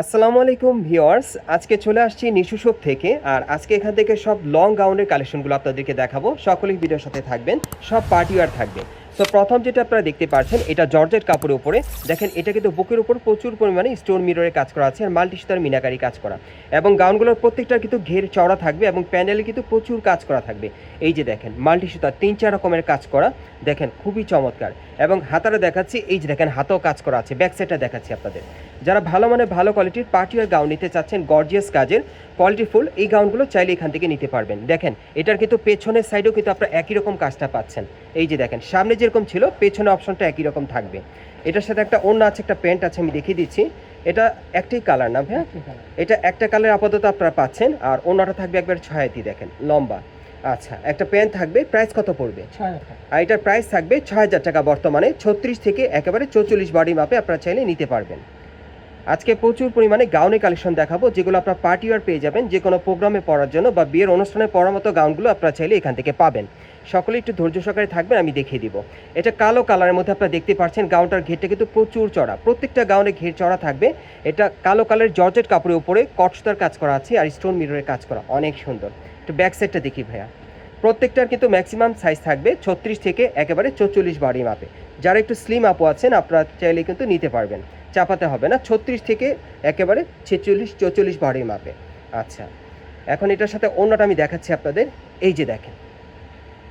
আসসালামু আলাইকুম ভিওয়ার্স আজকে চলে আসছি নিশু শপ থেকে, আর আজকে এখান থেকে সব লং গাউনের কালেকশনগুলো আপনাদেরকে দেখাবো। সকলেই ভিডিওর সাথে থাকবেন, সব পার্টিওয়ার থাকবে। তো প্রথম যেটা আপনারা দেখতে পাচ্ছেন, এটা জর্জের কাপড়ের উপরে। দেখেন, এটা কিন্তু বুকের উপর প্রচুর পরিমাণে স্টোন মিররের কাজ করা আছে আর মাল্টি সুতার মিনাকারি কাজ করা। এবং গাউনগুলোর প্রত্যেকটার কিন্তু ঘের চওড়া থাকবে এবং প্যানেলে কিন্তু প্রচুর কাজ করা থাকবে। এই যে দেখেন মাল্টি সুতার তিন চার রকমের কাজ করা। দেখেন, খুবই চমৎকার। এবং হাতারা দেখাচ্ছি, এই যে দেখেন, হাতেও কাজ করা আছে। ব্যাক সাইডটা দেখাচ্ছি আপনাদের। যারা ভালো মানে ভালো কোয়ালিটির পার্টি আর গাউন নিতে চাচ্ছেন, গর্জিয়াস কাজের কোয়ালিটিফুল এই গাউনগুলো চাইলে এখান থেকে নিতে পারবেন। দেখেন, এটার কিন্তু পেছনের সাইডেও কিন্তু আপনারা একই রকম কাজটা পাচ্ছেন। এই যে দেখেন, সামনে যেরকম ছিল পেছনে অপশনটা একই রকম থাকবে। এটার সাথে একটা অন্য আছে একটা প্যান্ট আছে আমি দেখিয়ে দিচ্ছি। এটা একটাই কালার না ভাইয়া এটা একটা কালার আপাতত আপনারা পাচ্ছেন আর অন্যটা থাকবে একবার ছয়াতি দেখেন লম্বা। আচ্ছা একটা প্যান্ট থাকবে প্রাইস কত পড়বে? আর এটার প্রাইস থাকবে ছ হাজার টাকা বর্তমানে ছত্রিশ থেকে একেবারে চৌচল্লিশ বডি মাপে আপনারা চাইলে নিতে পারবেন। আজকে প্রচুর পরিমাণে গাউনের কালেকশন দেখাবো যেগুলো আপনার পার্টি ওয়ার পেয়ে যাবেন যে কোনো প্রোগ্রামে পড়ার জন্য বা বিয়ের অনুষ্ঠানে পড়ার মতো গাউনগুলো আপনারা চাইলে এখান থেকে পাবেন। সকলে একটু ধৈর্য সহকারে থাকবেন, আমি দেখিয়ে দিব। এটা কালো কালারের মধ্যে আপনারা দেখতে পাচ্ছেন, গাউনটার ঘেরটা কিন্তু প্রচুর চড়া। প্রত্যেকটা গাউনে ঘের চড়া থাকবে। এটা কালো কালারের জর্জেট কাপড়ের উপরে কটসুতার কাজ করা আছে আর স্টোন মিররের কাজ করা, অনেক সুন্দর। একটু ব্যাক সাইডটা দেখি ভাইয়া। প্রত্যেকটার কিন্তু ম্যাক্সিমাম সাইজ থাকবে ছত্রিশ থেকে একেবারে চৌচল্লিশ বাড়ি মাপে যারা একটু স্লিম আপু আছেন, আপনারা চাইলে কিন্তু নিতে পারবেন। চাপাতে হবে না, ছত্রিশ থেকে একেবারে ছেচল্লিশ, চৌচল্লিশ বাড়ি মাপে আচ্ছা এখন এটার সাথে অন্যটা আমি দেখাচ্ছি আপনাদের। এই যে দেখেন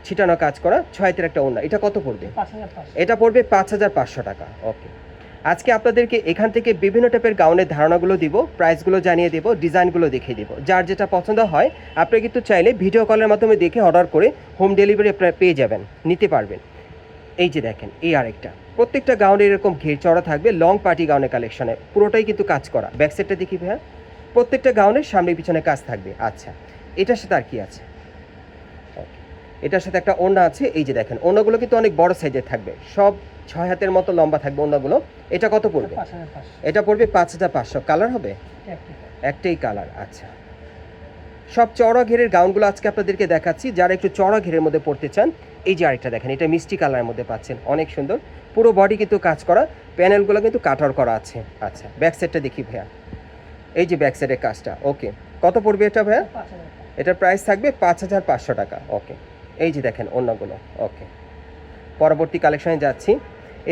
ছিটানো কাজ করা ছয়তের একটা অন্য এটা কত পড়বে? এটা পড়বে পাঁচ হাজার পাঁচশো টাকা। ওকে আজকে আপনাদেরকে এখান থেকে বিভিন্ন টাইপের গাউনের ধারণাগুলো দিব প্রাইসগুলো জানিয়ে দেবো ডিজাইনগুলো দেখিয়ে দিব। যার যেটা পছন্দ হয় আপনি কিন্তু চাইলে ভিডিও কলের মাধ্যমে দেখে অর্ডার করে হোম ডেলিভারি আপনারা পেয়ে যাবেন নিতে পারবেন। এই যে দেখেন এই আরেকটা। প্রত্যেকটা গাউনে এরকম ঘের চড়া থাকবে লং পার্টি গাউনের কালেকশনে পুরোটাই কিন্তু কাজ করা। ব্যাক সাইডটা দেখি ভাইয়া। প্রত্যেকটা গাউনের সামনে পিছনে কাজ থাকবে। আচ্ছা এটার সাথে আর কি আছে. এটার সাথে একটা ওড়না আছে এই যে দেখেন ওড়নাগুলো কিন্তু অনেক বড় সাইজের থাকবে। সব ছয় হাতের মতো লম্বা থাকবে ওড়নাগুলো এটা কত পড়বে? এটা পড়বে পাঁচ হাজার পাঁচশো। কালার হবে? একটাই কালার। আচ্ছা। সব চড়া ঘেরের গাউনগুলো আজকে আপনাদেরকে দেখাচ্ছি। যারা একটু চড়া ঘেরের মধ্যে পড়তে চান এই যে আরেকটা দেখেন এটা মিষ্টি কালারের মধ্যে পাচ্ছেন অনেক সুন্দর। পুরো বডি কিন্তু কাজ করা প্যানেলগুলো কিন্তু কাটার করা আছে। আচ্ছা ব্যাক সাইডটা দেখি ভাইয়া। এই যে ব্যাক সাইডের কাজটা ওকে কত পড়বে এটা ভাইয়া? এটার প্রাইস থাকবে পাঁচ হাজার পাঁচশো টাকা ওকে এই যে দেখেন অন্যগুলো ওকে পরবর্তী কালেকশনে যাচ্ছি।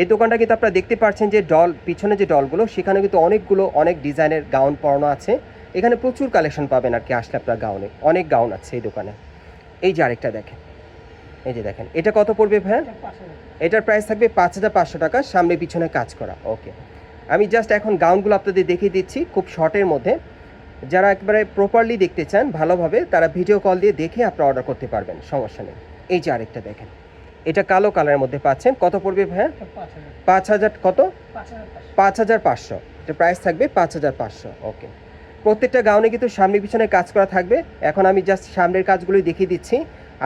এই দোকানটা কিন্তু আপনারা দেখতে পাচ্ছেন যে ডল পিছনে যে ডলগুলো সেখানে কিন্তু অনেকগুলো অনেক ডিজাইনের গাউন পরানো আছে। এখানে প্রচুর কালেকশন পাবেন আর কি আসলে আপনার গাউনে অনেক গাউন আছে এই দোকানে। এই যে আরেকটা দেখেন এই যে দেখেন এটা কত পড়বে ভাইয়া? এটার প্রাইস থাকবে পাঁচ হাজার পাঁচশো টাকা সামনে পিছনে কাজ করা ওকে আমি জাস্ট এখন গাউনগুলো আপনাদের দেখিয়ে দিচ্ছি খুব শর্টের মধ্যে। যারা একবারে প্রপারলি দেখতে চান ভালোভাবে, তারা ভিডিও কল দিয়ে দেখে আপনারা অর্ডার করতে পারবেন, সমস্যা নেই। এই যে আরেকটা দেখেন, এটা কালো কালারের মধ্যে পাচ্ছেন, কত পড়বে ভাইয়া? পাঁচ হাজার কত? পাঁচ হাজার পাঁচশো। এটা প্রাইস থাকবে পাঁচ হাজার পাঁচশো ওকে প্রত্যেকটা গাউনে কিন্তু সামনে পিছনে কাজ করা থাকবে। এখন আমি জাস্ট সামনের কাজগুলোই দেখিয়ে দিচ্ছি।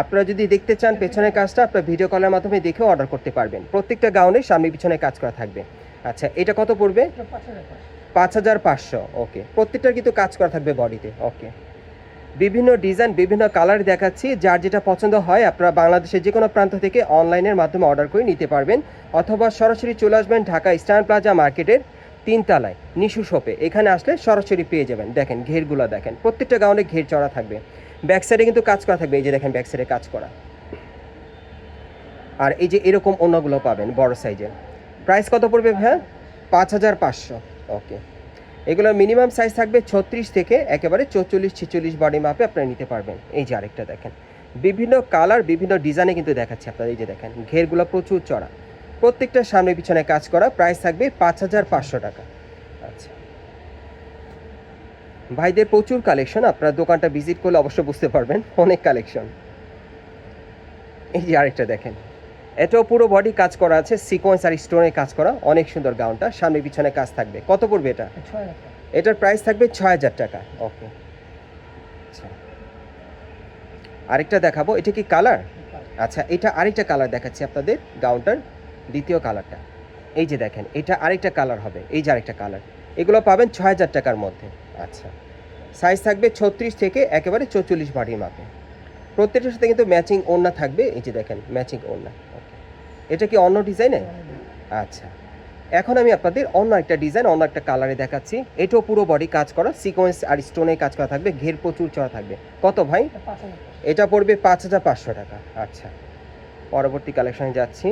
আপনারা যদি দেখতে চান পেছনের কাজটা, আপনারা ভিডিও কলের মাধ্যমে দেখে অর্ডার করতে পারবেন। প্রত্যেকটা গাউনে সামনে পিছনে কাজ করা থাকবে। আচ্ছা এটা কত পড়বে? পাঁচ হাজার পাঁচশো ওকে প্রত্যেকটার কিন্তু কাজ করা থাকবে বডিতে ওকে বিভিন্ন ডিজাইন বিভিন্ন কালার দেখাচ্ছি, যার যেটা পছন্দ হয় আপনারা বাংলাদেশের যে কোনো প্রান্ত থেকে অনলাইনের মাধ্যমে অর্ডার করে নিতে পারবেন। অথবা সরাসরি চলে আসবেন ঢাকা স্টার প্লাজা মার্কেটের তিনতলায়, নিশু শপে এখানে আসলে সরাসরি পেয়ে যাবেন। দেখেন, ঘেরগুলো দেখেন, প্রত্যেকটা গাউনে ঘের চড়া থাকবে। ব্যাক সাইডে কিন্তু কাজ করা থাকবে, এই যে দেখেন ব্যাক সাইডে কাজ করা। আর এই যে এরকম অন্যগুলো পাবেন, বড় সাইজের প্রাইস কত পড়বে হ্যাঁ পাঁচ হাজার পাঁচশো। ওকে এগুলোর মিনিমাম সাইজ থাকবে ছত্রিশ থেকে একেবারে চৌচল্লিশ, ছেচল্লিশ বডি মাপে আপনারা নিতে পারবেন। এই যে আরেকটা দেখেন। বিভিন্ন কালার বিভিন্ন ডিজাইনে কিন্তু দেখাচ্ছে আপনারা এই যে দেখেন, ঘেরগুলো প্রচুর চড়া। প্রত্যেকটা সামনে পিছনে কাজ করা প্রাইস থাকবে পাঁচ হাজার পাঁচশো টাকা। আচ্ছা। ভাইদের প্রচুর কালেকশন আপনারা দোকানটা ভিজিট করলে অবশ্য বুঝতে পারবেন। অনেক কালেকশন এই যে আরেকটা দেখেন। এটাও পুরো বডি কাজ করা আছে সিকোয়েন্স আর স্টোনে কাজ করা অনেক সুন্দর গাউনটা সামনে পিছনে কাজ থাকবে। কত পড়বে এটা? এটার প্রাইস থাকবে ছয় হাজার টাকা। ওকে আচ্ছা। আরেকটা দেখাবো এটা কি কালার আচ্ছা এটা আরেকটা কালার দেখাচ্ছি আপনাদের গাউনটার দ্বিতীয় কালারটা এই যে দেখেন এটা আরেকটা কালার হবে এই যে আরেকটা কালার এগুলো পাবেন ছয় হাজার টাকার মধ্যে। আচ্ছা। সাইজ থাকবে ছত্রিশ থেকে একেবারে চৌচল্লিশ বাড়ির মাপে। প্রত্যেকটার সাথে কিন্তু ম্যাচিং ওড়না থাকবে। এই যে দেখেন ম্যাচিং ওড়না। এটা কি অন্য ডিজাইনে আচ্ছা। এখন আমি আপনাদের অন্য একটা ডিজাইন অন্য একটা কালারে দেখাচ্ছি। এটাও পুরো বডি কাজ করা সিকোয়েন্স আর স্টোনে কাজ করা থাকবে ঘের প্রচুর চড়া থাকবে। কত ভাই? এটা পড়বে পাঁচ হাজার পাঁচশো টাকা। আচ্ছা। পরবর্তী কালেকশনে যাচ্ছি।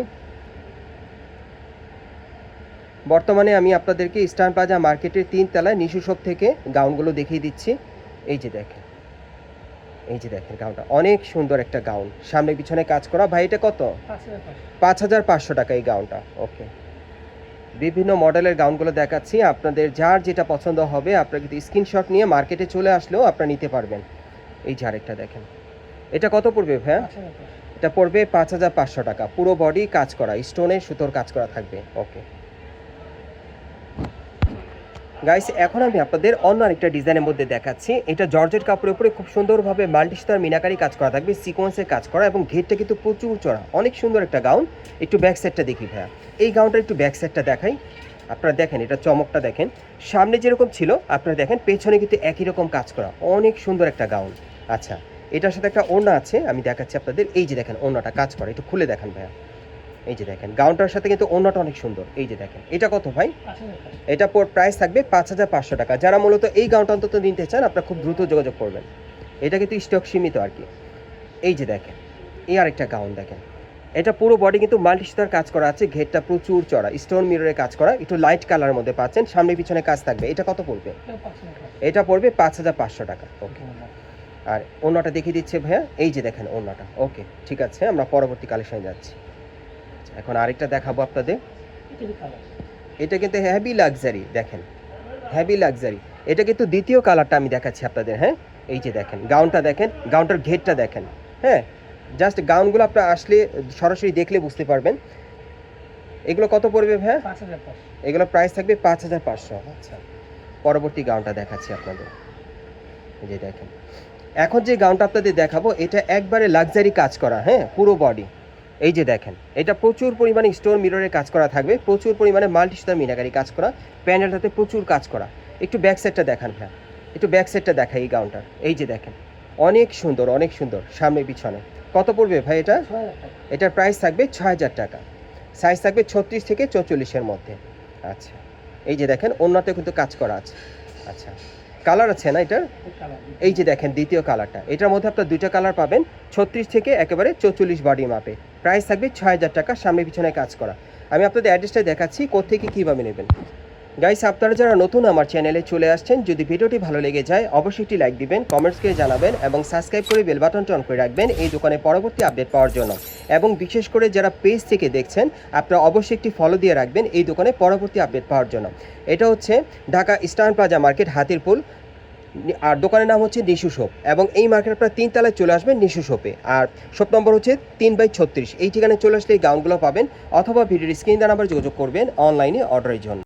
বর্তমানে আমি আপনাদেরকে ইস্টার্ন প্লাজা মার্কেটের তিন তলায় নিশু শপ থেকে গাউনগুলো দেখিয়ে দিচ্ছি। এই যে দেখেন। এই যে দেখেন গাউনটা অনেক সুন্দর একটা গাউন। সামনে পিছনে কাজ করা ভাই এটা কত? পাঁচ হাজার পাঁচশো টাকা এই গাউনটা ওকে। বিভিন্ন মডেলের গাউনগুলো দেখাচ্ছি আপনাদের যার যেটা পছন্দ হবে আপনারা কিন্তু স্ক্রিনশট নিয়ে মার্কেটে চলে আসলেও আপনারা নিতে পারবেন। এই আরেকটা দেখেন এটা কত পড়বে ভাইয়া? এটা পড়বে পাঁচ হাজার পাঁচশো টাকা পুরো বডি কাজ করা স্টোনে সুতোর কাজ করা থাকবে ওকে। গাইস এখন আমি আপনাদের অন্য আরেকটা ডিজাইনের মধ্যে দেখাচ্ছি। এটা জর্জেট কাপড়ের উপরে খুব সুন্দরভাবে মাল্টিস্টার মিনাকারি কাজ করা থাকবে সিকোয়েন্সের কাজ করা, এবং ঘেরটা কিন্তু প্রচুর চড়া অনেক সুন্দর একটা গাউন একটু ব্যাক সাইডটা দেখি ভাইয়া। এই গাউনটা একটু ব্যাক সাইডটা দেখাই। আপনারা দেখেন, এটা চমকটা দেখেন। সামনে যেরকম ছিল, আপনারা দেখেন, পেছনে কিন্তু একই রকম কাজ করা। অনেক সুন্দর একটা গাউন আচ্ছা এটার সাথে একটা ওড়না আছে, আমি দেখাচ্ছি আপনাদের। এই যে দেখেন, ওড়নাটা কাজ করে। একটু খুলে দেখান ভাইয়া। এই যে দেখেন গাউনটার সাথে কিন্তু ওড়নাটা অনেক সুন্দর। এই যে দেখেন এটা কত ভাই? এটা পর প্রাইস থাকবে পাঁচ হাজার পাঁচশো টাকা। যারা মূলত এই গাউনটা অন্তত নিতে চান আপনারা খুব দ্রুত যোগাযোগ করবেন। এটা কিন্তু স্টক সীমিত আর কি। এই যে দেখেন এই আরেকটা গাউন দেখেন। এটা পুরো বডি কিন্তু মাল্টিস্টার কাজ করা আছে ঘেরটা প্রচুর চড়া স্টোন মিররে কাজ করা একটু লাইট কালারের মধ্যে পাচ্ছেন সামনে পিছনে কাজ থাকবে। এটা কত পড়বে? এটা পড়বে পাঁচ হাজার পাঁচশো টাকা ওকে আর অন্যটা দেখিয়ে দিচ্ছে ভাইয়া এই যে দেখেন অন্যটা ওকে ঠিক আছে আমরা পরবর্তী কালেকশনে যাচ্ছি। আচ্ছা, এখন আরেকটা দেখাবো আপনাদের। এটা কিন্তু হ্যাভি লাক্সারি দেখেন। হ্যাভি লাক্সারি এটা কিন্তু দ্বিতীয় কালারটা আমি দেখাচ্ছি আপনাদের হ্যাঁ? এই যে দেখেন গাউনটা দেখেন গাউনটার ঘেরটা দেখেন হ্যাঁ? জাস্ট গাউনগুলো আপনার আসলে সরাসরি দেখলে বুঝতে পারবেন। এগুলো কত পড়বে ভাইয়া? এগুলো প্রাইস থাকবে পাঁচ হাজার পাঁচশো। আচ্ছা। পরবর্তী গাউনটা দেখাচ্ছি আপনাদের। এই যে দেখেন। এখন যে গাউনটা আপনাদের দেখাবো এটা একবারে লাক্সারি কাজ করা হ্যাঁ? পুরো বডি এই যে দেখেন, এটা প্রচুর পরিমাণে স্টোন মিররের কাজ করা থাকবে, প্রচুর পরিমাণে মাল্টি স্টার মিনাকারি কাজ করা প্যানেলটাতে প্রচুর কাজ করা। একটু ব্যাক সাইডটা দেখান ভাই একটু ব্যাক সাইডটা দেখাই এই গাউনটার এই যে দেখেন, অনেক সুন্দর অনেক সুন্দর, সামনে পিছনে। কত পড়বে ভাই এটা? এটার প্রাইস থাকবে ছ হাজার টাকা। সাইজ থাকবে ছত্রিশ থেকে চৌচল্লিশের মধ্যে। আচ্ছা এই যে দেখেন, অন্যতে কিন্তু কাজ করা আছে। আচ্ছা কালার আছে না এটার? এই যে দেখেন দ্বিতীয় কালারটা এটার মধ্যে আপনার দুইটা কালার পাবেন ছত্রিশ থেকে একেবারে চৌচল্লিশ বডি মাপে প্রাইস থাকবে ছয় হাজার টাকা সামনে পিছনে কাজ করা। আমি আপনাদের অ্যাড্রেসটা দেখাচ্ছি কোথেকে কীভাবে নেবেন? গাইস আপনারা যারা নতুন আমার চ্যানেলে চলে আসছেন, যদি ভিডিওটি ভালো লেগে যায়, অবশ্যই একটি লাইক দিবেন কমেন্টস করে জানাবেন এবং সাবস্ক্রাইব করে বেল বাটনটা অন করে রাখবেন এই দোকানে পরবর্তী আপডেট পাওয়ার জন্য। এবং বিশেষ করে যারা পেজ থেকে দেখছেন, আপনারা অবশ্যই একটি ফলো দিয়ে রাখবেন এই দোকানে পরবর্তী আপডেট পাওয়ার জন্য। এটা হচ্ছে Dhaka eastern plaza market Hatirpool. আর দোকানের নাম হচ্ছে নিশু শপ এবং এই মার্কেট আপনার তিন তলায় চলে আসবেন নিশু শপে। আর শপ নম্বর হচ্ছে তিন বাই ছত্রিশ। এই ঠিকানায় চলে আসলে এই গাউনগুলো পাবেন অথবা ভিডিওর স্ক্রিন নাম্বার যোগাযোগ করবেন অনলাইনে অর্ডারের জন্য।